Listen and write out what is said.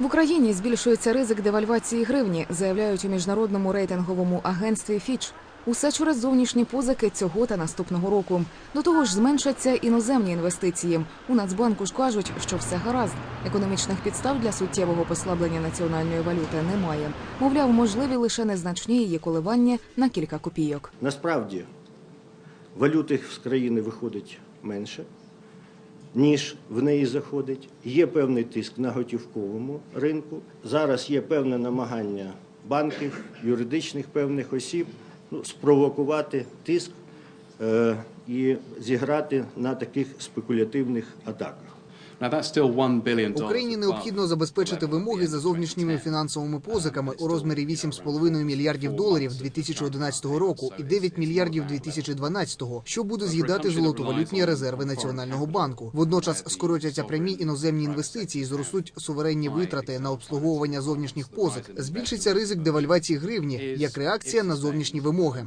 В Україні збільшується ризик девальвації гривні, заявляють у міжнародному рейтинговому агентстві Фіч. Усе через зовнішні позики цього та наступного року. До того ж, зменшаться іноземні інвестиції. У Нацбанку ж кажуть, що все гаразд. Економічних підстав для суттєвого послаблення національної валюти немає. Мовляв, можливі лише незначні її коливання на кілька копійок. Насправді валюти з країни виходить менше, ніж в неї заходить. Є певний тиск на готівковому ринку. Зараз є певне намагання банків, юридичних певних осіб ну, спровокувати тиск е, і зіграти на таких спекулятивних атаках. Україні необхідно забезпечити вимоги за зовнішніми фінансовими позиками у розмірі 8,5 мільярдів доларів 2011 року і 9 мільярдів 2012, що буде з'їдати золотовалютні резерви національного банку. Водночас скоротяться прямі іноземні інвестиції, зростуть суверенні витрати на обслуговування зовнішніх позик, збільшиться ризик девальвації гривні як реакція на зовнішні вимоги.